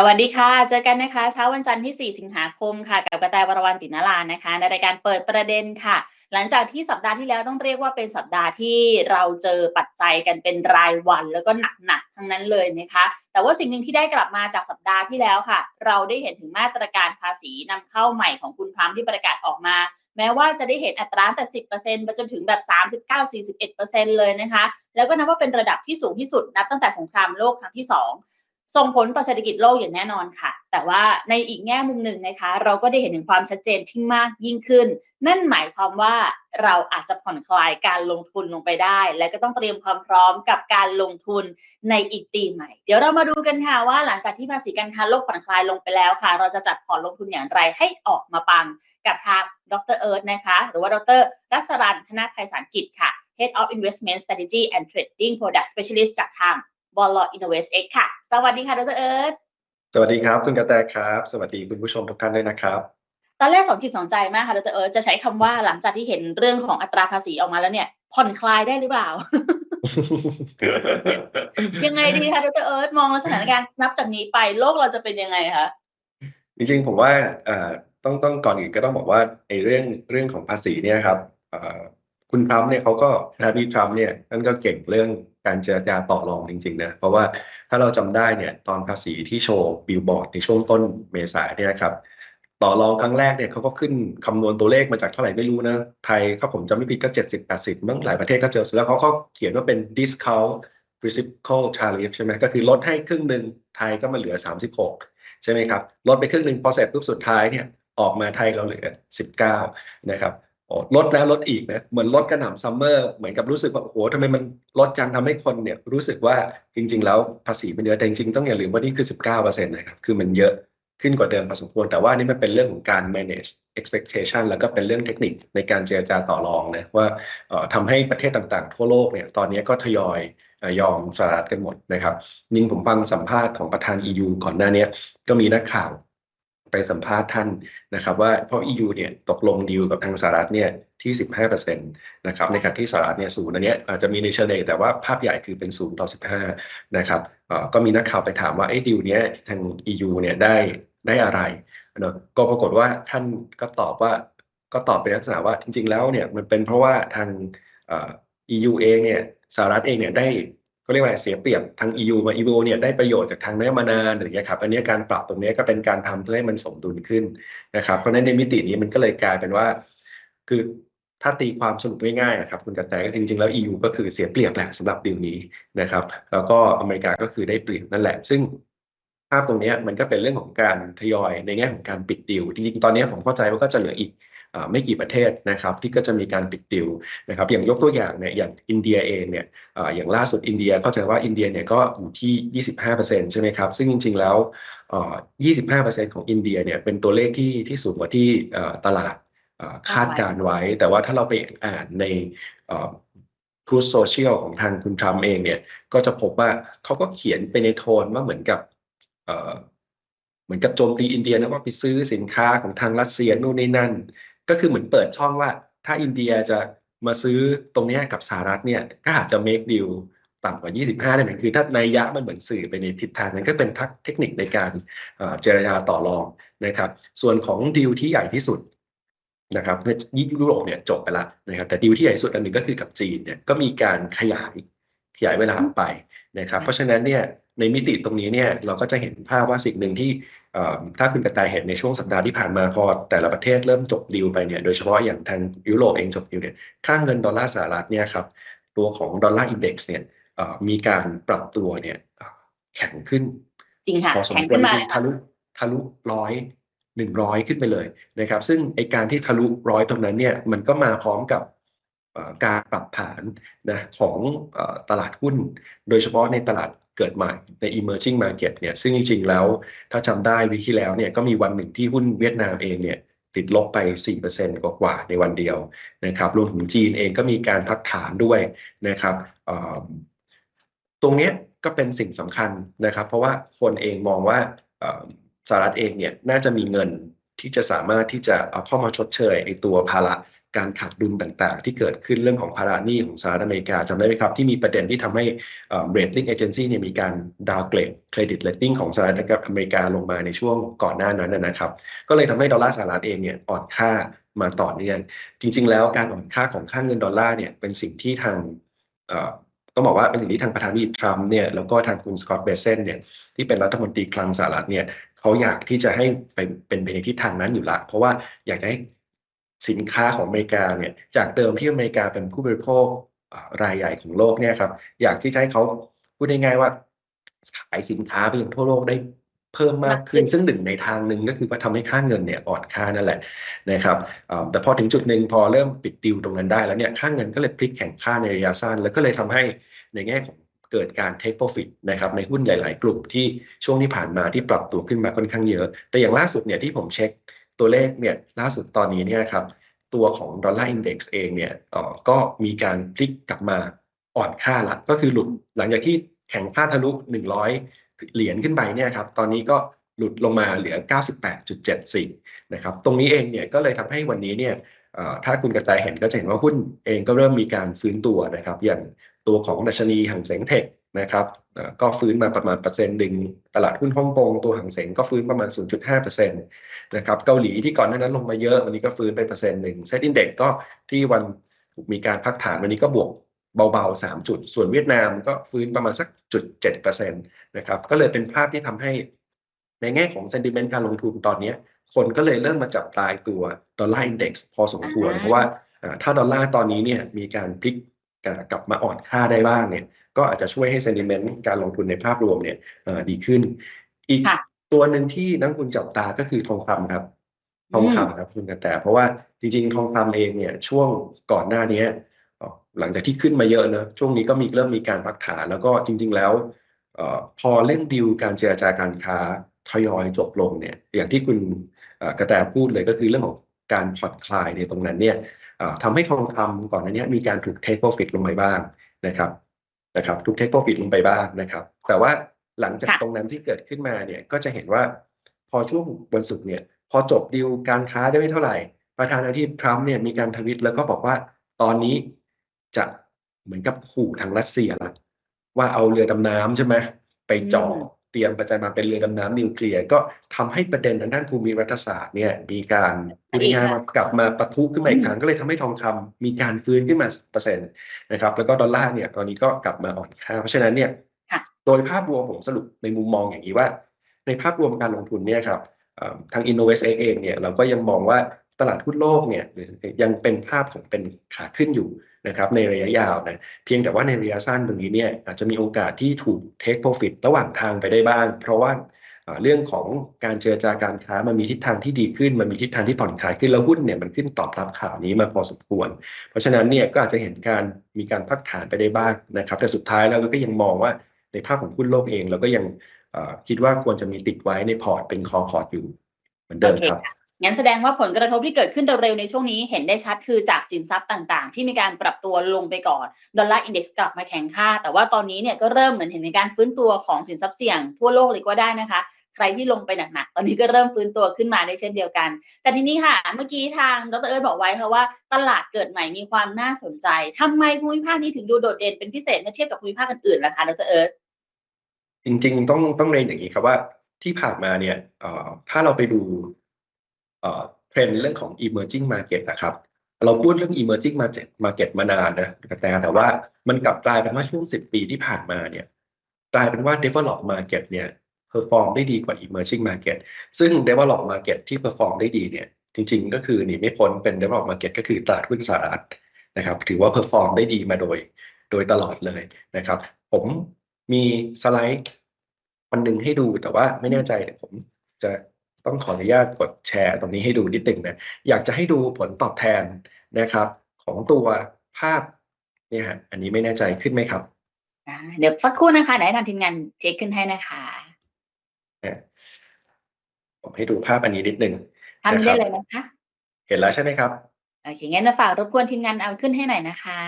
สวัสดีค่ะ เจอกันนะคะเช้าวันจันทร์ที่ 4 สิงหาคมค่ะ กับกระแตวรวรรณตินลานะคะ ในรายการเปิดประเด็นค่ะ หลังจากที่สัปดาห์ที่แล้วต้องเรียกว่าเป็นสัปดาห์ที่เราเจอปัจจัยกันเป็นรายวันแล้วก็หนักๆทั้งนั้นเลยนะคะ แต่ว่าสิ่งหนึ่งที่ได้กลับมาจากสัปดาห์ที่แล้วค่ะ เราได้เห็นถึงมาตรการภาษีนำเข้าใหม่ของคุณทรัมที่ประกาศออกมา แม้ว่าจะได้เห็นอัตราแต่ 10%ไปจนถึงแบบ 39-41%เลยนะคะ แล้วก็นับว่าเป็นระดับที่สูงที่สุดนับตั้งแต่สงครามโลกครั้งที่ 2 ส่งผลต่อเศรษฐกิจโลกอย่างแน่นอนค่ะ แต่ว่าในอีกแง่มุมหนึ่งนะคะ เราก็ได้เห็นถึงความชัดเจนที่มากยิ่งขึ้น นั่นหมายความว่าเราอาจจะผ่อนคลายการลงทุนลงไปได้ และก็ต้องเตรียมความพร้อมกับการลงทุนในอีกปีใหม่ เดี๋ยวเรามาดูกันค่ะว่าหลังจากที่ภาษีการค้าโลกผ่อนคลายลงไปแล้วค่ะ เราจะจัดพอร์ตลงทุนอย่างไรให้ออกมาปังกับทางดรเอิร์ธนะคะ หรือว่าดรรัศรันธนาภัยสารกิจค่ะ Head of Investment Strategy and Trading Product Specialist จากทาง บอลลอินโนเวสเอ็กค่ะ สวัสดีค่ะดรเอิร์ธสวัสดีครับ คุณกระแตครับ สวัสดีคุณผู้ชมทุกท่านด้วยนะครับตอนแรกสองจิตสองใจมากค่ะดรเอิร์ธจะใช้คำว่าหลังจากที่เห็นเรื่องของอัตราภาษีออกมาแล้วเนี่ยผ่อนคลายได้หรือเปล่า ยังไงดีคะดรเอิร์ธมองสถานการณ์นับจากนี้ไปโลกเราจะเป็นยังไงคะจริงๆผมว่าต้องต้องก่อนอื่นก็ต้องบอกว่าไอ้เรื่องเรื่องของภาษีเนี่ยครับคุณทรัมป์เนี่ยเขาก็นาดีทรัมป์เนี่ยนั่นก็เก่งเรื่อง การเจรจาต่อรองจริงๆนะเพราะว่าถ้าเราจำได้เนี่ยตอนภาษีที่โชว์บิลบอร์ดในช่วงต้นเมษาเนี่ยครับต่อรองครั้งแรกเนี่ยเขาก็ขึ้นคำนวณตัวเลขมาจากเท่าไหร่ไม่รู้นะ ไทยถ้าผมจำไม่ผิดก็ 70 80มั้งหลายประเทศก็เจอแล้วเขาก็เขียนว่าเป็น discount reciprocal tariff ใช่ไหมก็คือลดให้ครึ่งหนึ่งไทยก็มาเหลือ 36 ใช่ไหมครับ ลดไปครึ่งหนึ่งพอเสร็จปุ๊บสุดท้ายเนี่ยออกมาไทยเราเหลือ 19 นะครับ ลดแล้วลดอีกนะเหมือนลดกระหน่ำซัมเมอร์เหมือนกับรู้สึกว่าโอ้โหทำไมมันลดจังทำให้คนเนี่ยรู้สึกว่าจริง ๆ แล้วภาษีมันเยอะแต่จริงๆต้องอย่าลืมว่านี่คือ 19%นะครับคือมันเยอะขึ้นกว่าเดิมพอสมควรแต่ว่านี่มันเป็นเรื่องของการ manage expectation แล้วก็เป็นเรื่องเทคนิคในการเจรจาต่อรองนะว่าทำให้ประเทศต่างๆ ทั่วโลกเนี่ยตอนนี้ก็ทยอยยอมสหรัฐกันหมดนะครับยิ่งผมฟังสัมภาษณ์ของประธาน EU ก่อนหน้านี้ก็มีนักข่าว ไปสัมภาษณ์ท่านนะครับ ว่าเพราะ EU เนี่ยตกลงดีลกับทางสหรัฐเนี่ยที่ 15%นะครับในขณะที่สหรัฐเนี่ยศูนย์อันนี้อาจจะมีในเชิงเอกแต่ว่าภาพใหญ่คือเป็นศูนย์ต่อ 15 นะครับก็มีนักข่าวไปถามว่าไอ้ดีลเนี้ยทาง EU เนี่ยได้ได้อะไรเนาะก็ปรากฏว่าท่านก็ตอบว่าก็ตอบเป็นลักษณะว่าจริง ๆ แล้วเนี่ยมันเป็นเพราะว่าทาง EU เองเนี่ยสหรัฐเองเนี่ยได้ ก็เรียกว่าเสียเปรียบทาง EU มา EU เนี่ยได้ประโยชน์จากทางนี้มานานอย่างเงี้ยครับอันนี้การปรับตรงนี้ก็เป็นการทำเพื่อให้มันสมดุลขึ้นนะครับเพราะฉะนั้นในมิตินี้มันก็เลยกลายเป็นว่า คือถ้าตีความสรุปง่ายๆนะครับคุณกระแตก็จริงๆแล้ว EU ก็คือเสียเปรียบแหละสำหรับดีลนี้นะครับ แล้วก็อเมริกาก็คือได้เปรียบนั่นแหละ ซึ่งภาพตรงนี้มันก็เป็นเรื่องของการทยอยในแง่ของการปิดดีลจริงๆตอนนี้ผมเข้าใจว่าก็จะเหลืออีก ไม่กี่ประเทศนะครับที่ก็จะมีการปิดดิวนะครับอย่างยกตัวอย่างเนี่ยอย่างอินเดียเองเนี่ยอย่างล่าสุดอินเดียเข้าใจว่าอินเดียเนี่ยก็อยู่ที่ 25%ใช่ไหมครับซึ่งจริง ๆ แล้ว 25%ของอินเดียเนี่ยเป็นตัวเลขที่ที่สูงกว่าที่ตลาดคาดการไว้ แต่ว่าถ้าเราไปอ่านในทูตโซเชียลของทางคุณทรัมป์เองเนี่ยก็จะพบว่าเขาก็เขียนไปในโทนว่าเหมือนกับเหมือนกับโจมตีอินเดียนะว่าไปซื้อสินค้าของทางรัสเซียนู่นนี่นั่น ก็คือเหมือนเปิดช่องว่า ถ้าอินเดียจะมาซื้อตรงนี้กับสหรัฐเนี่ยก็อาจจะ make deal ต่ำกว่า 25 ได้ไหมคือถ้าในยะมันเหมือนสื่อไปในทิศทางนั้นก็เป็นทักเทคนิคในการเจรจาต่อรองนะครับ ส่วนของดีลที่ใหญ่ที่สุดนะครับยุโรปเนี่ยจบไปละนะครับ แต่ดีลที่ใหญ่สุดอันหนึ่งก็คือกับจีนเนี่ยก็มีการขยายขยายเวลาไปนะครับ เพราะฉะนั้นเนี่ยในมิติตรงนี้เนี่ยเราก็จะเห็นภาพว่าสิ่งหนึ่งที่ ถ้าคุณกระต่ายเห็นในช่วงสัปดาห์ที่ผ่านมาพอแต่ละประเทศเริ่มจบดีลไปเนี่ยโดยเฉพาะอย่างทางยุโรปเองจบดีลเนี่ยค่าเงินดอลลาร์สหรัฐเนี่ยครับตัวของดอลลาร์อินเด็กซ์เนี่ยมีการปรับตัวเนี่ยแข็งขึ้นจริงค่ะพอสมควรทะลุทะลุร้อยหนึ่งร้อยขึ้นไปเลยนะครับ ซึ่งไอการที่ทะลุร้อยตรงนั้นเนี่ยมันก็มาพร้อมกับ การปรับฐานนะของตลาดหุ้น โดยเฉพาะในตลาดเกิดใหม่ใน emerging market เนี่ยซึ่งจริง ๆ แล้วถ้าจำได้วิที่แล้วเนี่ยก็มีวันหนึ่งที่หุ้นเวียดนามเองเนี่ยติดลบไป 4%กว่าๆในวันเดียวนะครับรวมถึงจีนเองก็มีการพักฐานด้วยนะครับตรงนี้ก็เป็นสิ่งสำคัญนะครับ เพราะว่าคนเองมองว่าสหรัฐเองเนี่ยน่าจะมีเงินที่จะสามารถที่จะเอาเข้ามาชดเชยไอตัวภาระ การขาดดุลต่างๆ ที่เกิดขึ้นเรื่องของภาระหนี้ของสหรัฐอเมริกาจำได้ไหมครับ ที่มีประเด็นที่ทำให้เรตติ้งเอเจนซี่เนี่ยมีการดาวเกรดเครดิตเรตติ้งของสหรัฐอเมริกาลงมาในช่วงก่อนหน้านั้นนะครับ ก็เลยทำให้ดอลลาร์สหรัฐเองเนี่ยอ่อนค่ามาต่อเนื่องจริง ๆ แล้วการอ่อนค่าของค่าเงินดอลลาร์เนี่ยเป็นสิ่งที่ทางต้องบอกว่าเป็นสิ่งที่ทางประธานาธิบดีทรัมป์เนี่ยแล้วก็ทางคุณสกอตต์เบเซนเนี่ยที่เป็นรัฐมนตรีคลังสหรัฐเนี่ยเขาอยากที่จะให้ไปเป็นไปในทิศทางนั้นอยู่ละ เพราะว่าอยากจะให้ สินค้าของอเมริกาเนี่ยจากเดิมที่อเมริกาเป็นผู้บริโภคอ่ารายใหญ่ของโลกเนี่ยครับอยากที่จะให้เขาพูดง่ายๆว่าขายสินค้าไปยังทั่วโลกได้เพิ่มมากขึ้น ซึ่งหนึ่งในทางหนึ่งก็คือว่าทำให้ค่าเงินเนี่ยอ่อนค่านั่นแหละนะครับอ่าแต่พอถึงจุดหนึ่งพอเริ่มปิดดิวตรงนั้นได้แล้วเนี่ยค่าเงินก็เลยพลิกแข่งค่าในระยะสั้น แล้วก็เลยทำให้ในแง่ของเกิดการ take profit นะครับในหุ้นหลาย ๆ กลุ่มที่ช่วงที่ผ่านมาที่ปรับตัวขึ้นมาค่อนข้างเยอะ แต่อย่างล่าสุดเนี่ยที่ผมเช็ค ตัวเลขเนี่ยล่าสุดตอนนี้เนี่ยครับตัวของดอลลาร์อินเด็กซ์เองเนี่ยอ่อก็มีการพลิกกลับมาอ่อนค่าละก็คือหลุดหลังจากที่แข่งค่าทะลุ 100 เหรียญขึ้นไปเนี่ยครับตอนนี้ก็หลุดลงมาเหลือ 98.74 นะครับ ตรงนี้เองเนี่ยก็เลยทำให้วันนี้เนี่ยถ้าคุณกระแตเห็นก็จะเห็นว่าหุ้นเองก็เริ่มมีการฟื้นตัวนะครับ อย่างตัวของดัชนีหังเสงเทค นะครับก็ฟื้นมาประมาณเปอร์เซ็นต์หนึ่งตลาดหุ้นฮ่องกงตัวหังเสงก็ฟื้นประมาณ 0.5%นะครับเกาหลีที่ก่อนหน้านั้นลงมาเยอะวันนี้ก็ฟื้นไปเปอร์เซ็นต์หนึ่งเซ็ตอินเด็กก็ที่วันมีการพักฐานวันนี้ก็บวกเบาๆ 3 จุด ส่วนเวียดนามก็ฟื้นประมาณสักจุด7%นะครับก็เลยเป็นภาพที่ทำให้ในแง่ของ sentiment การลงทุนตอนนี้ คนก็เลยเริ่มมาจับตายตัวดอลลาร์อินเด็กซ์พอสมควร เพราะว่าถ้าดอลลาร์ตอนนี้เนี่ยมีการพลิก กลับมาอ่อนค่าได้บ้างเนี่ย ก็อาจจะช่วยให้ sentiment การลงทุนในภาพรวมเนี่ยเอ่อดีขึ้น อีกค่ะตัวหนึ่งที่นักลงทุนจับตาก็คือทองคำครับ ทองคำครับคุณกระแตเพราะว่าจริง ๆ ทองคำเองเนี่ยช่วงก่อนหน้านี้เอ่อหลังจากที่ขึ้นมาเยอะนะช่วงนี้ก็มีเริ่มมีการพักฐานแล้วก็จริง ๆ แล้วเอ่อพอเรื่องดีลการเจรจาการค้าทยอยจบลงเนี่ยอย่างที่คุณเอ่อกระแตพูดเลยก็คือเรื่องของการผ่อนคลายในตรงนั้นเนี่ยเอ่อ ทำให้ทองคำก่อนหน้านี้มีการถูก take profit ลงไปบ้างนะครับนะครับถูก take profit ลงไปบ้างนะครับ แต่ว่าหลังจากค่ะตรงนั้นที่เกิดขึ้นมาเนี่ยก็จะเห็นว่าพอช่วงวันศุกร์เนี่ยพอจบดีลการค้าได้ไม่เท่าไหร่ ประธานาธิบดีทรัมป์เนี่ยมีการทวิตแล้วก็บอกว่าตอนนี้จะเหมือนกับขู่ทางรัสเซียละว่าเอาเรือดำน้ำใช่ไหมไปจ่ออม เตรียมประจะมาเป็นเรือดำน้ำนิวเคลียร์ก็ทำให้ประเด็นทางด้านภูมิรัฐศาสตร์เนี่ยมีการพูดง่ายๆว่ากลับมาปะทุขึ้นมาอีกครั้งก็เลยทำให้ทองคำมีการฟื้นขึ้นมาเปอร์เซ็นต์นะครับแล้วก็ดอลลาร์เนี่ยตอนนี้ก็กลับมาอ่อนค่าเพราะฉะนั้นเนี่ยค่ะโดยภาพรวมผมสรุปในมุมมองอย่างนี้ว่า ในภาพรวมการลงทุนเนี่ยครับเอ่อทาง Innovest เองเนี่ยเราก็ยังมองว่าตลาดหุ้นโลกเนี่ยยังเป็นภาพของเป็นขาขึ้นอยู่ นะครับในระยะยาวนะเพียงแต่ว่าในระยะสั้นตรงนี้เนี่ยอาจจะมีโอกาสที่ถูก take profit ระหว่างทางไปได้บ้าง เพราะว่าเรื่องของการเจรจาการค้ามันมีทิศทางที่ดีขึ้น มันมีทิศทางที่ผ่อนคลายขึ้นแล้วหุ้นเนี่ยมันขึ้นตอบรับข่าวนี้มาพอสมควร เพราะฉะนั้นเนี่ยก็อาจจะเห็นการมีการพักฐานไปได้บ้างนะครับแต่สุดท้ายแล้วเราก็ยังมองว่าในภาพของหุ้นโลกเองเราก็ยังคิดว่าควรจะมีติดไว้ในพอร์ตเป็นคอพอร์ตอยู่เหมือนเดิมครับ งั้นแสดงว่าผลกระทบที่เกิดขึ้นเร็วในช่วงนี้เห็นได้ชัดคือจากสินทรัพย์ต่างๆ ที่มีการปรับตัวลงไปก่อน ดอลลาร์อินเด็กซ์กลับมาแข็งค่า แต่ว่าตอนนี้เนี่ยก็เริ่มเหมือนเห็นในการฟื้นตัวของสินทรัพย์เสี่ยงทั่วโลกเลยก็ได้นะคะใครที่ลงไปหนักๆ ตอนนี้ก็เริ่มฟื้นตัวขึ้นมาได้เช่นเดียวกัน แต่ทีนี้ค่ะ เมื่อกี้ทางดรเอิร์ธบอกไว้ค่ะว่าตลาดเกิดใหม่มีความน่าสนใจทำไมภูมิภาคนี้ถึงดูโดดเด่นเป็นพิเศษเมื่อเทียบกับภูมิภาคอื่นๆล่ะคะดรเอิร์ธจริงๆ ต้องต้องเรียนอย่างนี้ครับว่าที่ผ่านมาเนี่ยถ้าเราไปดู เทรนด์เรื่องของ emerging market นะครับ เราพูดเรื่อง emerging market market มานานนะแต่แต่ว่ามันกลับกลายเป็นว่าช่วง 10 ปีที่ผ่านมาเนี่ยกลายเป็นว่า develop market เนี่ย perform ได้ดีกว่า emerging market ซึ่ง develop market ที่ perform ได้ดีเนี่ยจริง ๆ ก็คือหนีไม่พ้นเป็น develop market ก็คือตลาดหุ้นสหรัฐนะครับ ถือว่า perform ได้ดีมาโดย โดยตลอดเลยนะครับ ผมมีสไลด์วันหนึ่งให้ดูแต่ว่าไม่แน่ใจเดี๋ยวผมจะ ต้องขออนุญาตกดแชร์ตรงนี้ให้ดูนิดหนึ่งนะอยากจะให้ดูผลตอบแทนนะครับ ของตัวภาพเนี่ยฮะอันนี้ไม่แน่ใจขึ้นไหมครับอ่าเดี๋ยวสักครู่นะคะเดี๋ยวให้ทางทีมงานเทคขึ้นให้นะคะเนี่ยผมให้ดูภาพอันนี้นิดหนึ่งทำได้เลยนะคะ เห็นแล้วใช่ไหมครับโอเคงั้นมาฝากรบกวนทีมงานเอาขึ้นให้หน่อยนะคะ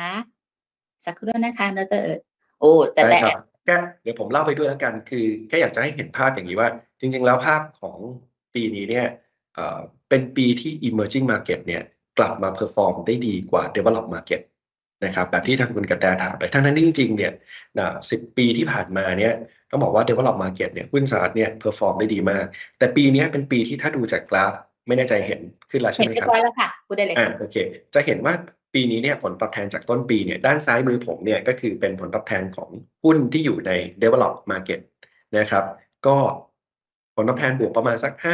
สักครู่นะคะดรเอิร์ธโอ้แต่ได้แต่ครับแค่เดี๋ยวผมเล่าไปด้วยแล้วกัน คือแค่อยากจะให้เห็นภาพอย่างนี้ว่า จริง ๆ แล้วภาพของ ปีนี้เนี่ยเอ่อเป็นปีที่ emerging market เนี่ยกลับมาเพอร์ฟอร์มได้ดีกว่า develop market นะครับแบบที่ทางคุณกระแตถามไปทั้งนั้นที่จริงๆเนี่ยนะสิปีที่ผ่านมาเนี่ยต้องบอกว่า develop market เนี่ยหุ้นสหรัฐเนี่ยเพอร์ฟอร์มได้ดีมาก แต่ปีนี้เป็นปีที่ถ้าดูจากกราฟ ไม่แน่ใจเห็นขึ้นแล้วใช่เห็นไหมเรียครับบร้อยแล้วค่ะพูดได้เลยอ่าค่ะโอเค จะเห็นว่าปีนี้เนี่ยผลตอบแทนจากต้นปีเนี่ยด้านซ้ายมือผมเนี่ยก็คือเป็นผลตอบแทนของหุ้นที่อยู่ใน develop market นะครับ ก็ผ ลตอบแทนบวกประมาณสัก 5%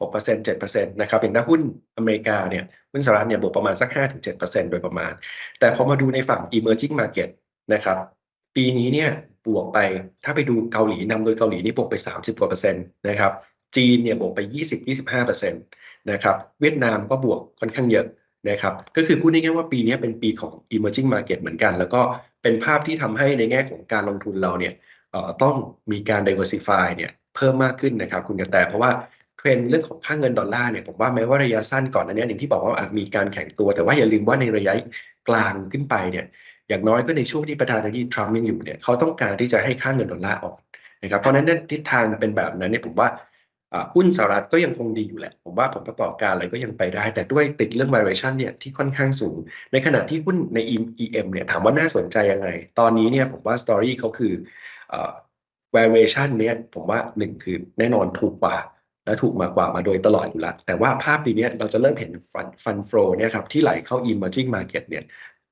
6% 7%นะครับอย่างถ้าหุ้นอเมริกาเนี่ยหุ้นสหรัฐเนี่ยบวกประมาณสัก 5-7%โดยประมาณ แต่พอมาดูในฝั่ง emerging market นะครับปีนี้เนี่ยบวกไปถ้าไปดูเกาหลีนำโดยเกาหลีนี่บวกไป 30กว่าเปอร์เซ็นต์นะครับจีนเนี่ยบวกไป 20-25เปอร์เซ็นะครับเวียดนามก็บวกค่อนข้างเยอะนะครับก็คือพูดง่ายๆว่าปีนี้เป็นปีของ emerging market เหมือนกัน แล้วก็เป็นภาพที่ทำให้ในแง่ของการลงทุนเราเนี่ยต้องมีการ diversify เนี่ย เพิ่มมากขึ้นนะครับ คุณกระแตเพราะว่าเทรนเรื่องของค่าเงินดอลลาร์เนี่ยผมว่าแม้ว่าระยะสั้นก่อนอันนี้อย่างที่บอกว่าอะมีการแข็งตัว แต่ว่าอย่าลืมว่าในระยะกลางขึ้นไปเนี่ยอย่างน้อยก็ในช่วงที่ประธานาธิบดีทรัมป์ยังอยู่เนี่ยเขาต้องการที่จะให้ค่าเงินดอลลาร์ออกนะครับเพราะนั้นทิศทางเป็นแบบนั้นเนี่ยผมว่าหุ้นสหรัฐก็ยังคงดีอยู่แหละ ผมว่าผลประกอบการอะไรก็ยังไปได้ แต่ด้วยติดเรื่อง valuation เนี่ยที่ค่อนข้างสูง ในขณะที่หุ้นใน EM เนี่ยถามว่าน่าสนใจยังไง ตอนนี้เนี่ยผมว่า story เขาคืออ valuation เนี่ยผมว่าหนึ่งคือแน่นอนถูกกว่า และถูกมากกว่ามาโดยตลอดอยู่แล้วแต่ว่าภาพปีนี้เราจะเริ่มเห็นฟันฟันโฟเนี่ยครับที่ไหลเข้า emerging market เนี่ย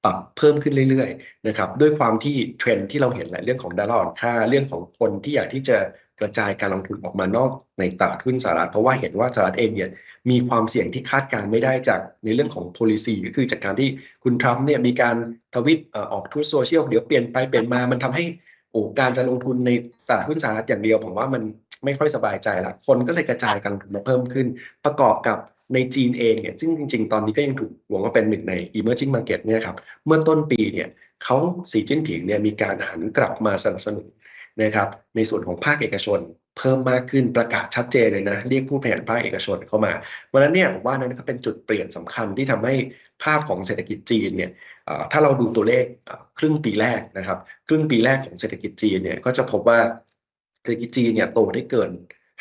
ปรับเพิ่มขึ้นเรื่อยๆนะครับด้วยความที่เทรนที่เราเห็นแหละเรื่องของดอลลาร์อ่อนค่าเรื่องของคนที่อยากที่จะกระจายการลงทุนออกมานอกในตลาดหุ้นสหรัฐเพราะว่าเห็นว่าสหรัฐเองเนี่ยมีความเสี่ยงที่คาดการณ์ไม่ได้จากในเรื่องของ policy ก็คือจากการที่คุณทรัมป์เนี่ยมีการทวิตออกทุกโซเชียลเดี๋ยวเปลี่ยนไปเปลี่ยนมามันทำให้ โอ้การจะลงทุนในตลาดหุ้นสหรัฐอย่างเดียว ผมว่ามันไม่ค่อยสบายใจละคนก็เลยกระจายการลงทุนมาเพิ่มขึ้น ประกอบกับในจีนเองเนี่ยซึ่งจริง ๆ ตอนนี้ก็ยังถูกหวงว่าเป็นหนึ่งใน emerging market เนี่ยครับเมื่อต้นปีเนี่ยเขาสีจิ้นผิงเนี่ยมีการหันกลับมาสนับสนุนนะครับในส่วนของภาคเอกชนเพิ่มมากขึ้นประกาศชัดเจนเลยนะ เรียกผู้บริหารภาคเอกชนเข้ามาวันนั้นเนี่ยผมว่านั้นก็เป็นจุดเปลี่ยนสำคัญที่ทำให้ภาพของเศรษฐกิจจีนเนี่ย ถ้าเราดูตัวเลขครึ่งปีแรกนะครับ ครึ่งปีแรกของเศรษฐกิจจีนเนี่ยก็จะพบว่าเศรษฐกิจจีนเนี่ยโตได้เกิน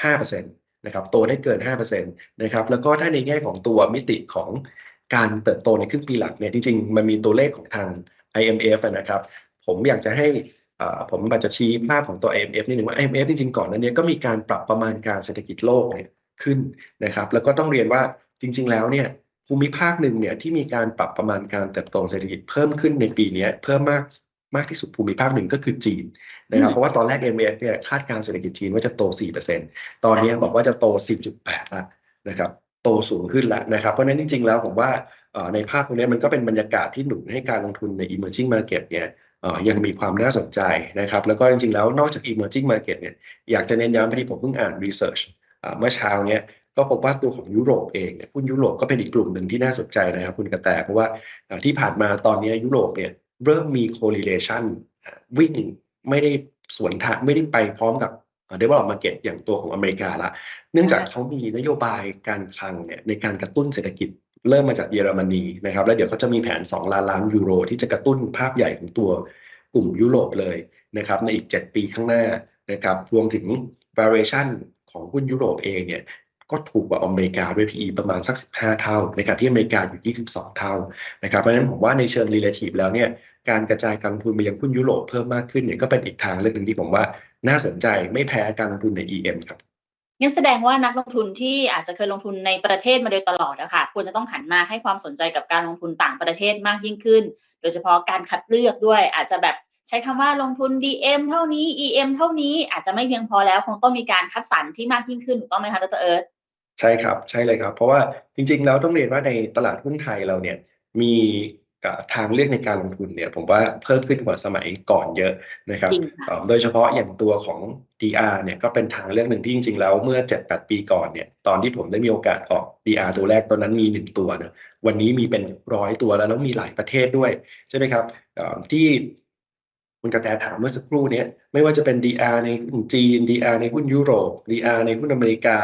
5%นะครับโตได้เกิน 5%นะครับแล้วก็ถ้าในแง่ของตัวมิติของการเติบโตในครึ่งปีหลักเนี่ยจริงๆ มันมีตัวเลขของทาง IMF อะนะครับ ผมอยากจะให้ผมอาจจะชี้ภาพของตัว IMF นิดนึงว่า IMF จริงๆก่อนนั้นเนี่ยก็มีการปรับประมาณการเศรษฐกิจโลกเนี่ยขึ้นนะครับ แล้วก็ต้องเรียนว่าจริง ๆ แล้วเนี่ย ภูมิภาคหนึ่งเนี่ยที่มีการปรับประมาณการเติบโตเศรษฐกิจเพิ่มขึ้นในปีนี้เพิ่มมากมากที่สุดภูมิภาคหนึ่งก็คือจีนนะครับอืมเพราะว่าตอนแรก IMF เนี่ยคาดการณ์เศรษฐกิจจีนว่าจะโต 4%ตอนนี้บอกว่าจะโต 10.8แล้วนะครับโตสูงขึ้นแล้วนะครับเพราะฉะนั้นจริงๆแล้วผมว่าเอ่อในภาพตรงนี้มันก็เป็นบรรยากาศที่หนุนให้การลงทุนใน emerging market เนี่ยเอ่อยังมีความน่าสนใจนะครับแล้วก็จริงๆแล้วนอกจาก emerging market เนี่ยอยากจะเน้นย้ำพอดีผมเพิ่งอ่าน research อ่าเมื่อเช้าเนี่ย ก็พบว่าตัวของยุโรปเองเนี่ยหุ้นยุโรปก็เป็นอีกกลุ่มหนึ่งที่น่าสนใจนะครับคุณกระแตเพราะว่าที่ผ่านมาตอนนี้ยุโรปเนี่ยเริ่มมี correlation วิ่งไม่ได้สวนทางไม่ได้ไปพร้อมกับเอ่อ develop market อย่างตัวของอเมริกาละ เนื่องจากเขามีนโยบายการคลังเนี่ยในการกระตุ้นเศรษฐกิจเริ่มมาจากเยอรมนีนะครับ แล้วเดี๋ยวเขาจะมีแผน 2 ล้านล้านยูโร ที่จะกระตุ้นภาพใหญ่ของตัวกลุ่มยุโรปเลยนะครับในอีก 7 ปีข้างหน้านะครับรวมถึง valuation ของหุ้นยุโรปเองเนี่ย ก็ถูกกว่าอเมริกาด้วย PE ประมาณสัก 15 เท่า ในขณะที่อเมริกาอยู่ 22 เท่านะครับเพราะฉะนั้นผมว่าในเชิง relative แล้วเนี่ยการกระจายการลงทุนไปยังหุ้นยุโรปเพิ่มมากขึ้นเนี่ยก็เป็นอีกทางเลือกหนึ่งที่ผมว่าน่าสนใจไม่แพ้การลงทุนใน EM ครับงั้นแสดงว่านักลงทุนที่อาจจะเคยลงทุนในประเทศมาโดยตลอดอะค่ะควรจะต้องหันมาให้ความสนใจกับการลงทุนต่างประเทศมากยิ่งขึ้น โดยเฉพาะการคัดเลือกด้วยอาจจะแบบใช้คำว่าลงทุน DM เท่านี้ EM เท่านี้อาจจะไม่เพียงพอแล้ว คงต้องมีการคัดสรรที่มากยิ่งขึ้นถูกต้องไหมคะดรเอิร์ธ ใช่ครับ ใช่เลยครับ เพราะว่าจริงๆแล้วต้องเรียนว่าในตลาดหุ้นไทยเราเนี่ยมีอ่าทางเลือกในการลงทุนเนี่ยผมว่าเพิ่มขึ้นกว่าสมัยก่อนเยอะนะครับจริงค่ะเอ่อโดยเฉพาะอย่างตัวของ DR เนี่ยก็เป็นทางเลือกหนึ่งที่จริงๆแล้วเมื่อ 7-8 ปีก่อนเนี่ยตอนที่ผมได้มีโอกาสออก DR ตัวแรกตอนนั้นมี 1 ตัวนะวันนี้มีเป็นร้อยตัวแล้วแล้วมีหลายประเทศด้วยใช่ไหมครับเอ่อที่คุณกระแตถามเมื่อสักครู่เนี้ไม่ว่าจะเป็น DR ในหุ้นจีน DR ในหุ้นยุโรป DR ในหุ้นอเมริกา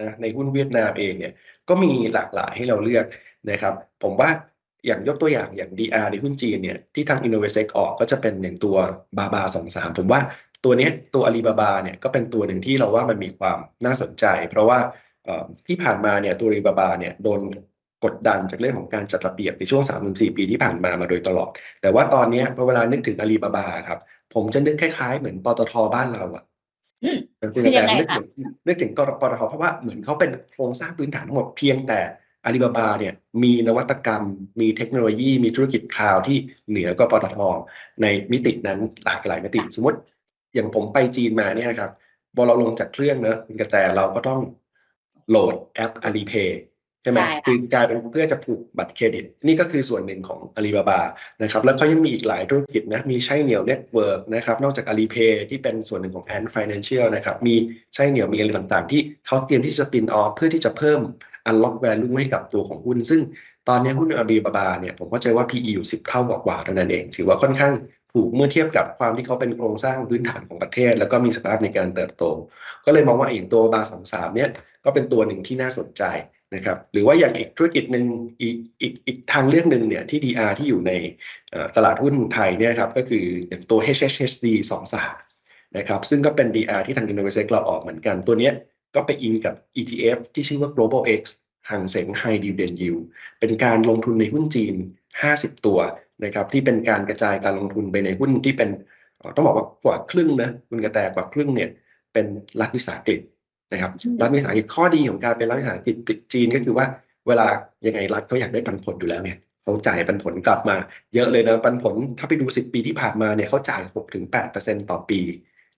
นะในหุ้นเวียดนามเองเนี่ยก็มีหลากหลายให้เราเลือกนะครับ ผมว่าอย่างยกตัวอย่างอย่าง DR ในหุ้นจีนเนี่ยที่ทาง Innovasec ออกก็จะเป็นอย่างตัวบาบาสองสามผมว่าตัวนี้ตัวอาลีบาบาเนี่ยก็เป็นตัวหนึ่งที่เราว่ามันมีความน่าสนใจ เพราะว่าที่ผ่านมาเนี่ยตัวอาลีบาบาเนี่ยโดนกดดันจากเรื่องของการจัดระเบียบในช่วง 3-4 ปีที่ผ่านมามาโดยตลอด แต่ว่าตอนนี้พอเวลานึกถึงอาลีบาบาครับผมจะนึกคล้ายๆ เหมือนปตทบ้านเราอะ คุณคือแต่ยังไงนึกคะถึงนึกถึงกรปตทเพราะว่าเหมือนเขาเป็นโครงสร้างพื้นฐานทั้งหมดเพียงแต่อาลีบาบาเนี่ยมีนวัตกรรม มีเทคโนโลยี มีธุรกิจคลาวด์ที่เหนือกว่าปตทในมิตินั้นหลากหลายมิติ สมมติอย่างผมไปจีนมาเนี่ยครับพอเราลงจากเครื่องเนอะคุณกระแตเราก็ต้องโหลดแอป Alipay ใช่ไหมคือกลายเป็นเพื่อจะผูกบัตรเครดิต นี่ก็คือส่วนหนึ่งของอาลีบาบานะครับแล้วเขายังมีอีกหลายธุรกิจนะมีใช่เหนียวเน็ตเวิร์กนะครับนอกจาก Alipay ที่เป็นส่วนหนึ่งของ Ant Financial นะครับมีใช่เหนียวมีอะไรต่างๆ ที่เขาเตรียมที่จะ spin off เพื่อที่จะเพิ่ม unlock value ให้กับตัวของหุ้น ซึ่งตอนนี้หุ้นอาลีบาบาเนี่ยผมก็เจอว่า PE อยู่ 10 เท่ากว่าๆเท่านั้นเอง ถือว่าค่อนข้างถูกเมื่อเทียบกับความที่เขาเป็นโครงสร้างพื้นฐานของประเทศ แล้วก็มีสภาพในการเติบโต ก็เลยมองว่าอย่างตัวบาสามสามเนี่ยก็เป็นตัวหนึ่งที่น่าสนใจ นะครับหรือว่าอย่างอีกธุรกิจหนึ่งอีกอีกอีกทางเลือกหนึ่งเนี่ยที่ DR ที่อยู่ในตลาดหุ้นไทยเนี่ยครับก็คืออย่างตัว HHHD 23นะครับซึ่งก็เป็น DR ที่ทาง Innovasec เราออกเหมือนกัน ตัวเนี้ยก็ไปอินกับ ETF ที่ชื่อว่า Global X หางเสง High Dividend Yield เป็นการลงทุนในหุ้นจีน 50 ตัวนะครับที่เป็นการกระจายการลงทุนไปในหุ้นที่เป็นต้องบอกว่ากว่าครึ่งนะคุณกระแตกว่าครึ่งเนี่ยเป็นรัฐวิสาหกิจ นะครับอืมรัฐวิสาหกิจข้อดีของการเป็นรัฐวิสาหกิจจีนก็คือว่าเวลายังไงรัฐเขาอยากได้ปันผลอยู่แล้วเนี่ยเขาจ่ายปันผลกลับมา เยอะเลยนะปันผลถ้าไปดู 10 ปีที่ผ่านมาเนี่ยเขาจ่าย 6-8%ต่อปี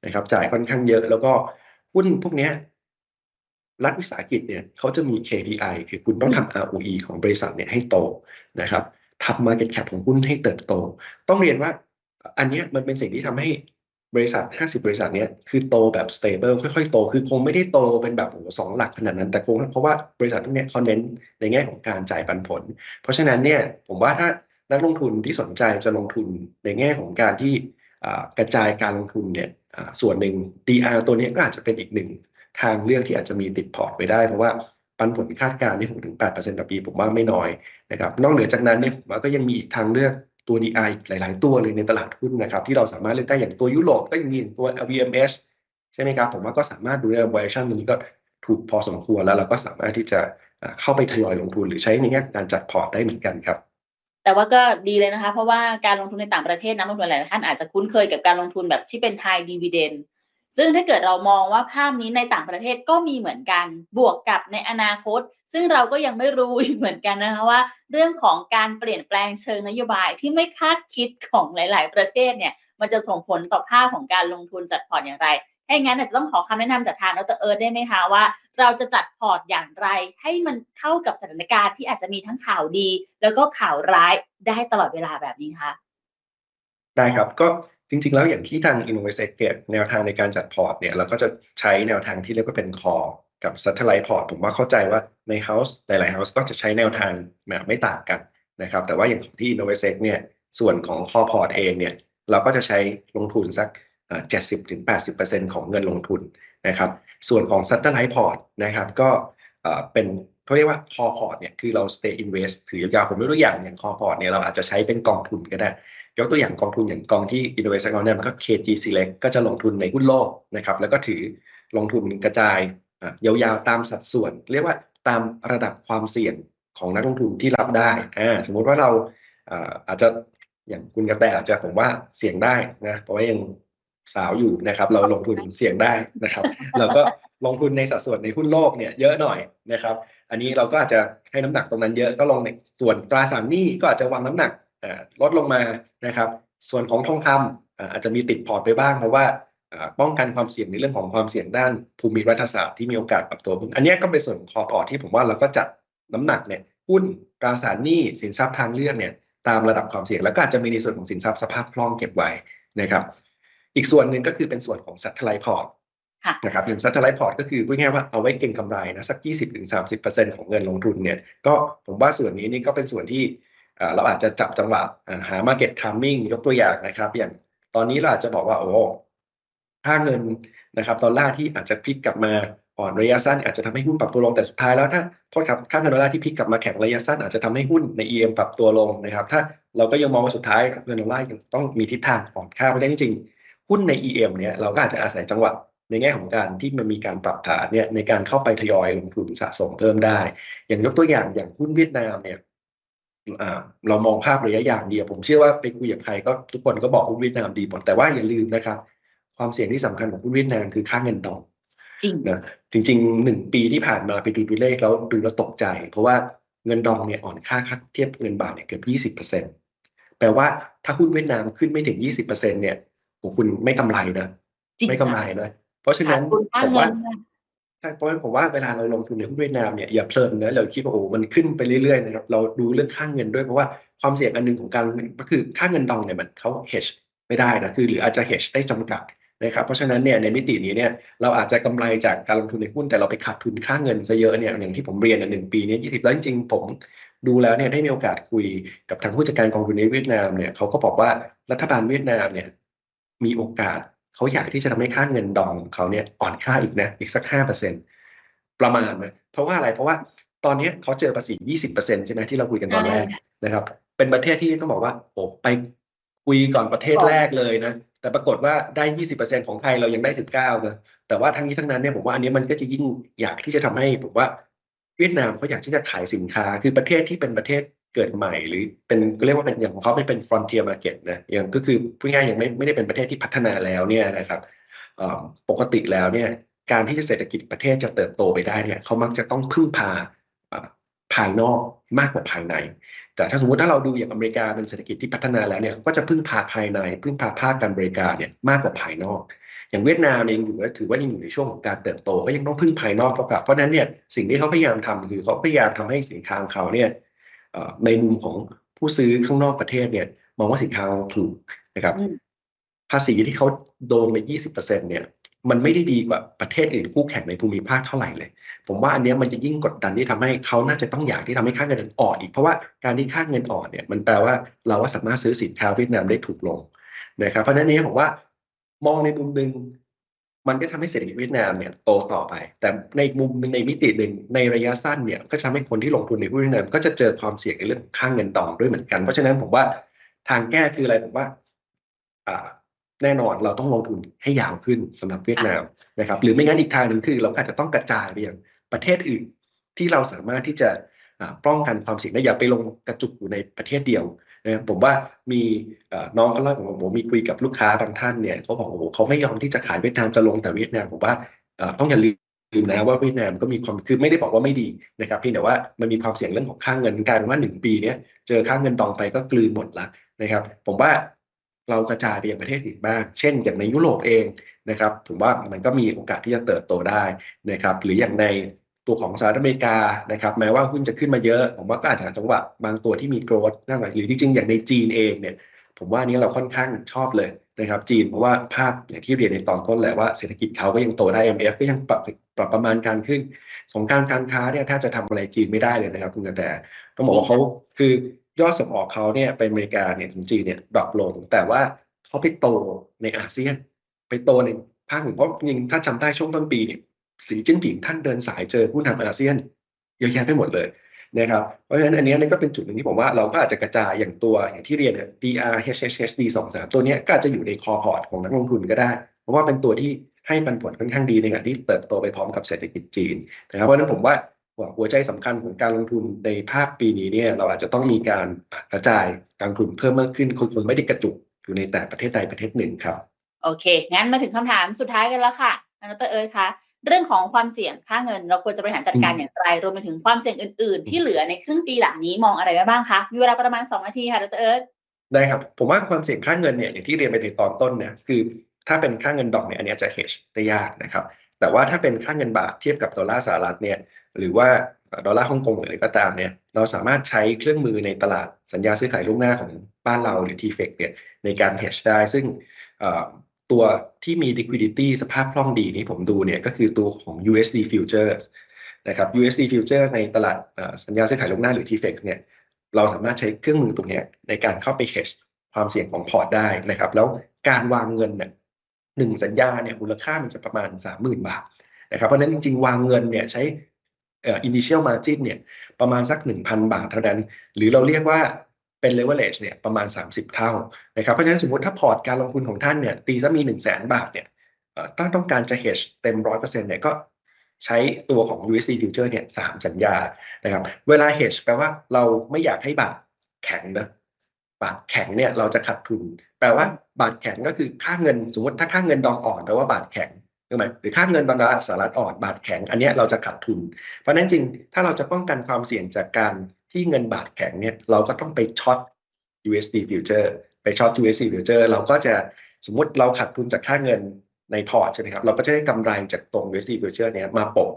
นะครับจ่ายค่อนข้างเยอะแล้วก็หุ้นพวกเนี้ยรัฐวิสาหกิจเนี่ยเขาจะมี KPI คือคุณต้องทำ ROE ของบริษัทเนี่ยให้โตนะครับทำ market cap ของหุ้นให้เติบโต ต้องเรียนว่าอันเนี้ยมันเป็นสิ่งที่ทำให้ บริษัท 50 บริษัทเนี้ยคือโตแบบ stable ค่อยๆ โต คือคงไม่ได้โตเป็นแบบโอ้สองหลักขนาดนั้น แต่คงเพราะว่าบริษัทพวกเนี้ยเขาเน้นในแง่ของการจ่ายปันผล เพราะฉะนั้นเนี่ยผมว่าถ้านักลงทุนที่สนใจจะลงทุนในแง่ของการที่กระจายการลงทุนเนี่ยส่วนหนึ่ง DR ตัวนี้ก็อาจจะเป็นอีกหนึ่งทางเลือกที่อาจจะมีติดพอร์ตไว้ได้ เพราะว่าปันผลคาดการณ์ที่6-8%ต่อปีผมว่าไม่น้อยนะครับนอกเหนือจากนั้นเนี่ยผมว่าก็ยังมีอีกทางเลือก ตัว DI อีกหลาย ๆ ตัวเลยในตลาดหุ้นนะครับ ที่เราสามารถเลือกได้อย่างตัวยุโรปก็ยังมีตัว LVMH ใช่ไหมครับ ผมว่าก็สามารถดูใน valuation ตรงนี้ก็ถูกพอสมควรแล้วเราก็สามารถที่จะเข้าไปทยอยลงทุนหรือใช้ในแง่การจัดพอร์ตได้เหมือนกันครับ แต่ว่าก็ดีเลยนะคะ เพราะว่าการลงทุนในต่างประเทศนักลงทุนหลายท่านอาจจะคุ้นเคยกับการลงทุนแบบที่เป็น high dividend ซึ่งถ้าเกิดเรามองว่าภาพนี้ในต่างประเทศก็มีเหมือนกัน บวกกับในอนาคต ซึ่งเราก็ยังไม่รู้อีกเหมือนกันนะคะว่า เรื่องของการเปลี่ยนแปลงเชิงนโยบายที่ไม่คาดคิดของหลาย ๆ ประเทศเนี่ยมันจะส่งผลต่อภาพของการลงทุนจัดพอร์ตอย่างไรถ้าอย่างนั้นอาจจะต้องขอคำแนะนำจากทางดรเอิร์ธได้ไหมคะว่า เราจะจัดพอร์ตอย่างไร ให้มันเข้ากับสถานการณ์ที่อาจจะมีทั้งข่าวดี แล้วก็ข่าวร้ายได้ตลอดเวลาแบบนี้คะได้ครับก็ จริง ๆ แล้วอย่างที่ทาง Innovasec เนี่ยแนวทางในการจัดพอร์ตเนี่ยเราก็จะใช้แนวทางที่เรียกว่าเป็น core กับ satellite port ผมว่าเข้าใจว่าใน house หลายๆ house ก็จะใช้แนวทางแบบไม่ต่างกันนะครับแต่ว่าอย่างของที่ Innovasec เนี่ยส่วนของ core port เองเนี่ยเราก็จะใช้ลงทุนสัก 70-80%ของเงินลงทุนนะครับส่วนของ satellite port นะครับก็เป็นเขาเรียกว่า core port เนี่ยคือเรา stay invest ถือยาวผมยกตัวอย่างอย่าง core port เนี่ยเราอาจจะใช้เป็นกองทุนก็ได้ ยกตัวอย่างกองทุนอย่างกองที่ Innovation เราเนี่ยมันก็ KG Select ก็จะลงทุนในหุ้นโลกนะครับแล้วก็ถือลงทุนกระจายยาวๆตามสัดส่วน เรียกว่าตามระดับความเสี่ยงของนักลงทุนที่รับได้อ่าสมมุติว่าเราอาจจะอย่างคุณกระแตอาจจะผมว่าเสี่ยงได้นะเพราะว่ายังสาวอยู่นะครับ เราลงทุนเสี่ยงได้นะครับ เราก็ลงทุนในสัดส่วนในหุ้นโลกเนี่ยเยอะหน่อยนะครับ อันนี้เราก็อาจจะให้น้ำหนักตรงนั้นเยอะก็ลงในส่วนตราสารหนี้ก็อาจจะวางน้ำหนัก ลดลงมานะครับ ส่วนของทองคำอ่าอาจจะมีติดพอร์ตไปบ้างเพราะว่าอ่าป้องกันความเสี่ยงในเรื่องของความเสี่ยงด้านภูมิรัฐศาสตร์ที่มีโอกาสปรับตัวขึ้นอันเนี้ยก็เป็นส่วนของคอพอร์ตที่ผมว่าเราก็จัดน้ำหนักเนี่ยหุ้นตราสารหนี้สินทรัพย์ทางเลือกเนี่ยตามระดับความเสี่ยงแล้วก็อาจจะมีในส่วนของสินทรัพย์สภาพคล่องเก็บไว้นะครับ อีกส่วนหนึ่งก็คือเป็นส่วนของ satellite port ค่ะนะครับอย่าง satellite port ก็คือพูดง่ายๆว่าเอาไว้เก็งกำไรนะสัก 20-30%ของเงินลงทุนเนี่ยก็ผมว่าส่วนนี้นี่ก็เป็นส่วนที่ เราอาจจะจับจังหวะอ่าหา market timing ยกตัวอย่างนะครับ อย่างตอนนี้เราอาจจะบอกว่าโอ้ค่าเงินนะครับดอลลาร์ที่อาจจะพลิกกลับมาอ่อนระยะสั้น อาจจะทำให้หุ้นปรับตัวลงแต่สุดท้ายแล้วถ้าโทษครับค่าเงินดอลลาร์ที่พลิกกลับมาแข็งระยะสั้นอาจจะทำให้หุ้นใน EM ปรับตัวลงนะครับ ถ้าเราก็ยังมองว่าสุดท้ายเงินดอลลาร์ยังต้องมีทิศทางอ่อนค่าเพราะฉะนั้นจริงหุ้นใน EM เนี่ยเราก็อาจจะอาศัยจังหวะในแง่ของการที่มันมีการปรับฐานเนี่ยในการเข้าไปทยอยลงทุนสะสมเพิ่มได้ อย่างยกตัวอย่างอย่างหุ้นเวียดนามเนี่ย เรามองภาพระยะยาวเดียว ผมเชื่อว่าไปคุยกับใครก็ทุกคนก็บอกหุ้นเวียดนามดีหมดแต่ว่าอย่าลืมนะครับ ความเสี่ยงที่สำคัญของหุ้นเวียดนามคือค่าเงินดองจริงนะจริงๆหนึ่งปีที่ผ่านมาไปดูตัวเลขแล้วดูแล้วตกใจ เพราะว่าเงินดองเนี่ยอ่อนค่าค่าเทียบเงินบาทเนี่ยเกือบยี่สิบเปอร์เซ็นต์แปลว่าถ้าหุ้นเวียดนามขึ้นไม่ถึงยี่สิบเปอร์เซ็นต์เนี่ยโอ้คุณไม่กำไรนะจริงไม่กำไรนะ เพราะฉะขานั้ดนทุนค่าผมเงิว่านค่ะ ใช่เพราะผมว่าเวลาเราลงทุนในหุ้นเวียดนามเนี่ยอย่าเพลินนะเราคิดว่าโอ้มันขึ้นไปเรื่อยๆนะครับเราดูเรื่องค่าเงินด้วยเพราะว่าความเสี่ยงอันหนึ่งของการก็คือค่าเงินดองเนี่ยมันเขา hedge ไม่ได้นะคือหรืออาจจะ hedge ได้จำกัดนะครับเพราะฉะนั้นเนี่ยในมิตินี้เนี่ยเราอาจจะกำไรจากการลงทุนในหุ้นแต่เราไปขาดทุนค่าเงินซะเยอะเนี่ยอย่างที่ผมเรียนหนึ่งปีนี้ยี่สิบแล้วจริงๆผมดูแล้วเนี่ยได้มีโอกาสคุยกับทางผู้จัดการกองทุนในเวียดนามเนี่ยเขาก็บอกว่ารัฐบาลเวียดนามเนี่ยมีโอกาส เขาอยากที่จะทำให้ค่าเงินดองของเขาเนี่ยอ่อนค่าอีกนะอีกสักห้าเปอร์เซ็นต์ประมาณนะเพราะว่าอะไรเพราะว่าตอนนี้เขาเจอภาษียี่สิบเปอร์เซ็นต์ใช่ไหมที่เราคุยกันตอนแรกนะครับ เป็นประเทศที่ต้องบอกว่าโอ้ไปคุยก่อนประเทศแรกเลยนะแต่ปรากฏว่าได้20%ของไทยเรายังได้19นะแต่ว่าทั้งนี้ทั้งนั้นเนี่ยผมว่าอันนี้มันก็จะยิ่งอยากที่จะทำให้ผมว่าเวียดนามเขาอยากที่จะขายสินค้าคือประเทศที่เป็นประเทศ เกิดใหม่หรือเป็นเรียกว่าเป็นอย่างของเขาไม่เป็น frontier market นะอย่างก็คือพูดง่ายๆยังไม่ไม่ได้เป็นประเทศที่พัฒนาแล้วเนี่ยนะครับปกติแล้วเนี่ยการที่จะเศรษฐกิจประเทศจะเติบโตไปได้เนี่ยเขามักจะต้องพึ่งพาภายนอกมากกว่าภายใน แต่ถ้าสมมติถ้าเราดูอย่างอเมริกาเป็นเศรษฐกิจที่พัฒนาแล้วเนี่ยก็จะพึ่งพาภายใน พึ่งพาภาคการบริการเนี่ยมากกว่าภายนอก อย่างเวียดนามเองอยู่และถือว่ายังอยู่ในช่วงของการเติบโตก็ยังต้องพึ่งภายนอกเท่ากับเพราะนั้นเนี่ยสิ่งที่เขาพยายามทำคือเขาพยายามทำให้สินค้าของเขาเนี่ย ในมุมของผู้ซื้อข้างนอกประเทศเนี่ย มองว่าสินค้าเราถูกนะครับอืมภาษีที่เขาโดนไป 20%เนี่ยมันไม่ได้ดีกว่าประเทศอื่นคู่แข่งในภูมิภาคเท่าไหร่เลย ผมว่าอันเนี้ยมันจะยิ่งกดดันที่ทำให้เขาน่าจะต้องอยากที่ทำให้ค่าเงินอ่อนอีก เพราะว่าการที่ค่าเงินอ่อนเนี่ยมันแปลว่าเราว่าสามารถซื้อสินค้าเวียดนามได้ถูกลงนะครับ เพราะฉะนั้นเนี้ผมว่ามองในมุมหนึ่ง มันก็ทำให้เศรษฐกิจเวียดนามเนี่ยโตต่อไป แต่ในมุมในมิติหนึ่งในระยะสั้นเนี่ยก็จะทำให้คนที่ลงทุนในหุ้นเวียดนามก็จะเจอความเสี่ยงในเรื่องของค่าเงินดองด้วยเหมือนกัน เพราะฉะนั้นผมว่าทางแก้คืออะไรผมว่าแน่นอนเราต้องลงทุนให้ยาวขึ้นสำหรับเวียดนามนะครับ หรือไม่งั้นอีกทางหนึ่งคือ เราอาจจะต้องกระจายไปยังประเทศอื่น ที่เราสามารถที่จะป้องกันความเสี่ยงได้อย่าไปลงกระจุกอยู่ในประเทศเดียว นะครับผมว่ามีน้องเขาเล่าผมผมมีคุยกับลูกค้าบางท่านเนี่ยเขาบอกโอ้โหเขาไม่ยอมที่จะขายเวียดนามจะลงแต่เวียดนามผมว่าต้องอย่าลืมลืมนะว่าเวียดนามก็มีความคือไม่ได้บอกว่าไม่ดีนะครับเพียงแต่ว่ามันมีความเสี่ยงเรื่องของค่าเงินกลายเป็นว่าหนึ่งปีเนี้ยเจอค่าเงินดองไปก็กลืนหมดละนะครับ ผมว่าเรากระจายไปยังประเทศอื่นบ้าง เช่น อย่างในยุโรปเองนะครับผมว่ามันก็มีโอกาสที่จะเติบโตได้นะครับหรืออย่างใน ตัวของสหรัฐอเมริกานะครับแม้ว่าหุ้นจะขึ้นมาเยอะ ผมว่าก็อาจจะจังหวะบางตัวที่มีโกรธน่าสนใจหรือจริงๆ อย่างในจีนเองเนี่ยผมว่านี้เราค่อนข้างชอบเลยนะครับจีนเพราะว่าภาพอย่างที่เรียนในตอนต้นแหละว่าเศรษฐกิจเขาก็ยังโตได้ MF ก็ยังปรับปรับประมาณการขึ้น สงครามการค้าเนี่ยแทบจะทำอะไรจีนไม่ได้เลยนะครับคุณกระแตต้องบอกว่าเขาคือยอดส่งออกเขาเนี่ยไปอเมริกาเนี่ยของจีนเนี่ยดรอปลง แต่ว่าเขาไปโตในอาเซียน ไปโตในภาคอื่นเพราะจริงถ้าจำได้ช่วงต้นปีเนี่ย สีจิ้นผิงท่านเดินสายเจอผู้นำอาเซียนเยอะแยะไปหมดเลยนะครับเพราะฉะนั้นอันนี้นี่ก็เป็นจุดหนึ่งที่ผมว่าเราก็อาจจะกระจายอย่างตัวอย่างที่เรียนเนี่ย DR HHSD สองสามตัวนี้ก็อาจจะอยู่ในคอพอร์ตของนักลงทุนก็ได้ เพราะว่าเป็นตัวที่ให้ปันผลค่อนข้างดีในขณะที่เติบโตไปพร้อมกับเศรษฐกิจจีนนะครับเพราะฉะนั้นผมว่าหัวใจสำคัญของการลงทุนในภาพปีนี้เนี่ยเราอาจจะต้องมีการกระจายการลงทุนเพิ่มมากขึ้นคงคงไม่ได้กระจุกอยู่ในแต่ประเทศใดประเทศหนึ่งครับ โอเค งั้นมาถึงคำถามสุดท้ายกันแล้วค่ะดรเอิร์ธคะ เรื่องของความเสี่ยงค่าเงิน เราควรจะบริหารจัดการอืมอย่างไร รวมไปถึงความเสี่ยงอื่น ๆ ที่เหลือในครึ่งปีหลังนี้มองอะไรไว้บ้างคะมีเวลาประมาณ 2 นาทีค่ะดรเอิร์ธได้ครับ ผมว่าความเสี่ยงค่าเงินเนี่ยอย่างที่เรียนไปในตอนต้นเนี่ยคือ ถ้าเป็นค่าเงินดอกเนี่ยอันนี้อาจจะ hedge ได้ยากนะครับ แต่ว่าถ้าเป็นค่าเงินบาทเทียบกับดอลลาร์สหรัฐเนี่ยหรือว่าดอลลาร์ฮ่องกงหรืออะไรก็ตามเนี่ยเราสามารถใช้เครื่องมือในตลาดสัญญาซื้อขายล่วงหน้าของบ้านเราหรือ TFX เนี่ยในการ hedge ได้ซึ่งเอ่อ ตัวที่มี liquidity สภาพคล่องดีที่ผมดูเนี่ยก็คือตัวของ USD futures นะครับ USD future ในตลาดสัญญาซื้อขายล่วงหน้าหรือ TFX เนี่ยเราสามารถใช้เครื่องมือตรงเนี้ยในการเข้าไป hedge ความเสี่ยงของพอร์ตได้นะครับ แล้วการวางเงินเนี่ยหนึ่งสัญญาเนี่ยมูลค่ามันจะประมาณ 30,000 บาทนะครับเพราะนั้นจริง ๆ วางเงินเนี่ยใช้ initial margin เนี่ยประมาณสัก 1,000 บาทเท่านั้น หรือเราเรียกว่า เป็น leverage เนี่ยประมาณ 30 เท่านะครับเพราะฉะนั้นสมมติถ้าพอร์ตการลงทุนของท่านเนี่ยตีซะมี 1 0 0 0 0แบาทเนี่ยเอ่อถ้าต้องการจะ hedge เต็ม 100%เนี่ยก็ใช้ตัวของ USD future เนี่ยสามสัญญานะครับเวลา hedge แปลว่าเราไม่อยากให้บาทแข็งนะบาทแข็งเนี่ยเราจะขาดทุน แปลว่าบาทแข็งก็คือค่าเงินสมมติถ้าค่าเงินดองอ่อนแปลว่าบาทแข็งถูกไหมหรือค่าเงินดอลลาร์สหรัฐอ่อนบาทแข็ง อันนี้เราจะขาดทุน เพราะฉะนั้นจริงถ้าเราจะป้องกันความเสี่ยงจากการ ที่เงินบาทแข็งเนี่ยเราก็ต้องไปช็อต USD future ไปช็อต USD future เราก็จะสมมติเราขาดทุนจากค่าเงินในพอร์ตใช่ไหมครับเราก็จะได้กำไรจากตรง USD future เนี่ยมาโปะ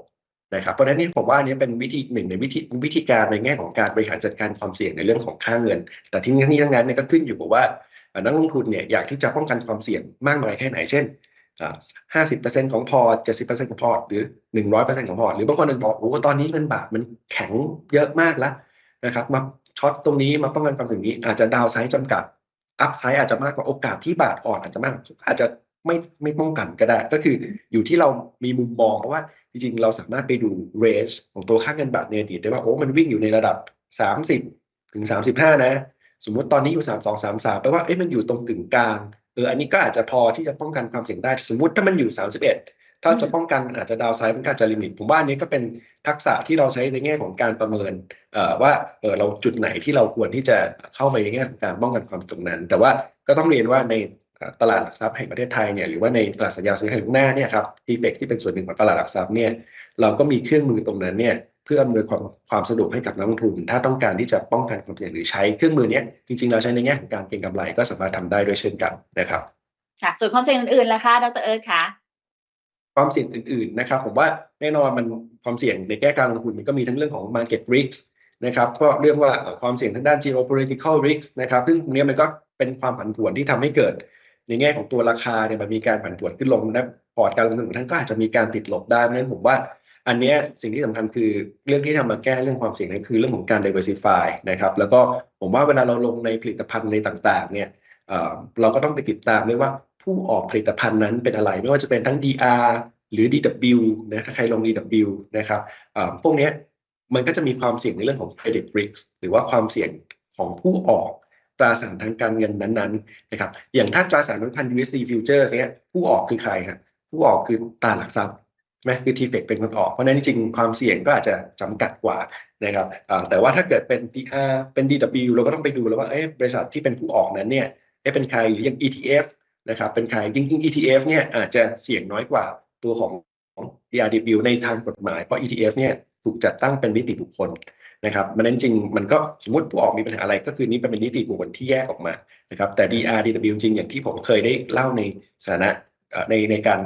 นะครับเพราะฉะนั้นนี่ผมว่าอันนี้เป็นวิธีหนึ่งในวิธีวิธีการในแง่ของการบริหารจัดการความเสี่ยงในเรื่องของค่าเงิน แต่ที่นี้ทั้งนั้นเนี่ยก็ขึ้นอยู่กับว่านักลงทุนเนี่ยอยากที่จะป้องกันความเสี่ยงมากน้อยแค่ไหนเช่นห้าสิบเปอร์เซ็นต์ของพอร์ตเจ็ดสิบเปอร์เซ็นต์ของพอร์ตหรือหนึ่งร้อยเปอร์เซ็นต์ของพอร์ตหรือ บางคนอาจจะบอกโอ้ตอนนี้เงินบาทมันแข็งเยอะมากแล้ว นะครับมาช็อตตรงนี้มาป้องกันความเสี่ยงนี้อาจจะดาวไซด์จำกัดอัพไซด์อาจจะมากกว่าโอกาสที่บาทอ่อนอาจจะมากอาจจะไม่ไม่ป้องกันก็ได้ ก็คืออยู่ที่เรามีมุมมองเพราะว่าจริงๆ เราสามารถไปดูเรนจ์ของตัวค่าเงินบาทในอดีตได้ว่าโอ้มันวิ่งอยู่ในระดับ 30 ถึง 35 นะ สมมติตอนนี้อยู่ 32 33แปลว่าเอ้ยมันอยู่ตรงกึ่งกลางเอออันนี้ก็อาจจะพอที่จะป้องกันความเสี่ยงได้ สมมติถ้ามันอยู่ 31 ถ้าจะป้องกันมันอาจจะดาวไซด์มันก็อาจจะลิมิต ผมว่าอันนี้ก็เป็นทักษะที่เราใช้ในแง่ของการประเมินเอ่อว่าเออเราจุดไหนที่เราควรที่จะเข้าไปในแง่ของการป้องกันความตรงนั้น แต่ว่าก็ต้องเรียนว่าในเอ่อตลาดหลักทรัพย์แห่งประเทศไทยเนี่ยหรือว่าในตลาดสัญญาซื้อขายล่วงหน้าเนี่ยครับทีเบกที่เป็นส่วนหนึ่งของตลาดหลักทรัพย์เนี่ยเราก็มีเครื่องมือตรงนั้นเนี่ยเพื่ออำนวยความความสะดวกให้กับนักลงทุน ถ้าต้องการที่จะป้องกันความเสี่ยงหรือใช้เครื่องมือเนี้ยจริงๆเราใช้ในแง่ของการเก็งกำไรก็สามารถทำได้ด้วยเช่นกันนะครับค่ะส่วนความเสี่ยงอื่นๆล่ะคะดรเอิร์ธคะ ความเสี่ยงอื่นๆนะครับผมว่าแน่นอนมันความเสี่ยงในแง่การลงทุนมันก็มีทั้งเรื่องของ market risk นะครับก็เรื่องว่าความเสี่ยงทางด้าน geopolitical risk นะครับซึ่งตรงนี้มันก็เป็นความผันผวนที่ทำให้เกิด ในแง่ของตัวราคาเนี่ยมันมีการผันผวนขึ้นลงนะพอร์ตการลงทุนของท่านก็อาจจะมีการติดลบได้เพราะฉะนั้นผมว่าอันนี้สิ่งที่สำคัญคือเรื่องที่ทำมาแก้เรื่องความเสี่ยงนั่นคือเรื่องของการ diversify นะครับแล้วก็ผมว่าเวลาเราลงในผลิตภัณฑ์ในต่างๆเนี่ยเราก็ต้องไปติดตามด้วยว่า ผู้ออกผลิตภัณฑ์นั้นเป็นอะไร ไม่ว่าจะเป็นทั้ง DR หรือ DW นะถ้าใครลง DW นะครับพวกนี้มันก็จะมีความเสี่ยงในเรื่องของ credit risk หรือว่าความเสี่ยงของผู้ออกตราสารทางการเงินนั้นๆนะครับอย่างถ้าตราสารพัน USD futures เนี่ยผู้ออกคือใครครับผู้ออกคือตลาดหลักทรัพย์ไหมคือ TFEC เป็นคนออก เพราะนั้นจริงความเสี่ยงก็อาจจะจำกัดกว่านะครับแต่ว่าถ้าเกิดเป็น DR เป็น DW เราก็ต้องไปดูแล้วว่าเอ๊ะบริษัทที่เป็นผู้ออกนั้นเนี่ยเอ๊ะเป็นใครหรือยัง ETF นะครับเป็นใครจริงๆ ETF เนี่ยอาจจะเสี่ยงน้อยกว่าตัวของ DRW ในทางกฎหมาย เพราะ ETF เนี่ยถูกจัดตั้งเป็นนิติบุคคลนะครับมันนั้นจริงมันก็สมมติผู้ออกมีปัญหาอะไรก็คือนี่เป็นนิติบุคคลที่แยกออกมานะครับแต่ DRW จริงอย่างที่ผมเคยได้เล่าในสถานะในในการ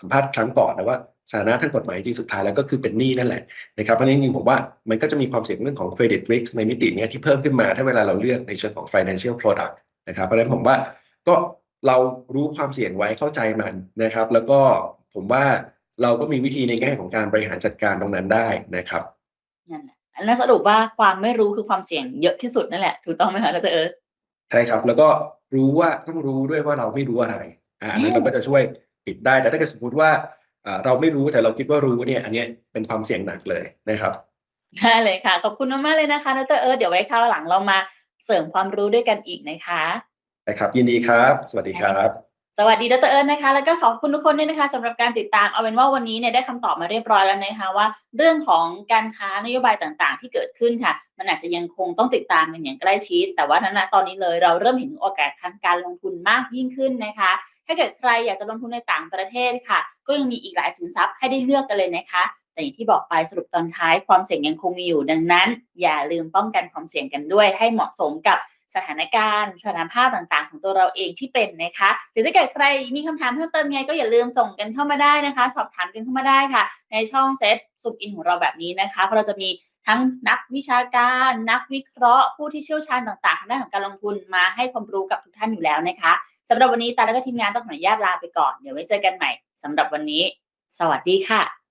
สัมภาษณ์ครั้งก่อนนะว่าสถานะทางกฎหมายจริงสุดท้ายแล้วก็คือเป็นหนี้นั่นแหละนะครับเพราะนั้นจริงผมว่ามันก็จะมีความเสี่ยงเรื่องของ credit risk ในมิติเนี้ยที่เพิ่มขึ้นมาถ้าเวลาเราเลือกในเชิงของ financial product นะครับเพราะฉะนั้นผมว่าก็ เรารู้ความเสี่ยงไว้เข้าใจมันนะครับ แล้วก็ผมว่าเราก็มีวิธีในแง่ของการบริหารจัดการตรงนั้นได้นะครับนั่นแหละแล้วสรุปว่าความไม่รู้คือความเสี่ยงเยอะที่สุดนั่นแหละถูกต้องไหมคะดรเอิร์ธใช่ครับ แล้วก็รู้ว่าต้องรู้ด้วยว่าเราไม่รู้อะไรอ่าอันนั้นเราก็จะช่วยปิดได้แต่ถ้าเกิดสมมติว่าอ่าเราไม่รู้แต่เราคิดว่ารู้เนี่ย อันเนี้ยเป็นความเสี่ยงหนักเลยนะครับได้เลยค่ะ ขอบคุณมากๆเลยนะคะดรเอิร์ธเดี๋ยวไว้คราวหลังเรามาเสริมความรู้ด้วยกันอีกนะคะ นะครับ ยินดีครับ สวัสดีครับ สวัสดีดรเอิร์ธนะคะ แล้วก็ขอบคุณทุกคนด้วยนะคะสำหรับการติดตามเอาเป็นว่าวันนี้เนี่ยได้คำตอบมาเรียบร้อยแล้วนะคะว่า เรื่องของการค้านโยบายต่างๆ ที่เกิดขึ้นค่ะ มันอาจจะยังคงต้องติดตามกันอย่างใกล้ชิด แต่ว่าณตอนนี้เลยเราเริ่มเห็นโอกาสทางการลงทุนมากยิ่งขึ้นนะคะถ้าเกิดใครอยากจะลงทุนในต่างประเทศค่ะ ก็ยังมีอีกหลายสินทรัพย์ให้ได้เลือกกันเลยนะคะ แต่อย่างที่บอกไปสรุปตอนท้ายความเสี่ยงยังคงมีอยู่ดังนั้น อย่าลืมป้องกันความเสี่ยงกันด้วยให้เหมาะสมกับ สถานการณ์ สถานภาพต่างๆ ของตัวเราเองที่เป็นนะคะหรือถ้าเกิดใครมีคำถามเพิ่มเติมยังไงก็อย่าลืมส่งกันเข้ามาได้นะคะ สอบถามกันเข้ามาได้ค่ะ ในช่องเซตซุปอินของเราแบบนี้นะคะเพราะเราจะมีทั้งนักวิชาการ นักวิเคราะห์ ผู้ที่เชี่ยวชาญต่างๆทางด้านของการลงทุนมาให้ความรู้กับทุกท่านอยู่แล้วนะคะสำหรับวันนี้ตาและก็ทีมงานต้องขออนุญาตลาไปก่อน เดี๋ยวไว้เจอกันใหม่สำหรับวันนี้ สวัสดีค่ะ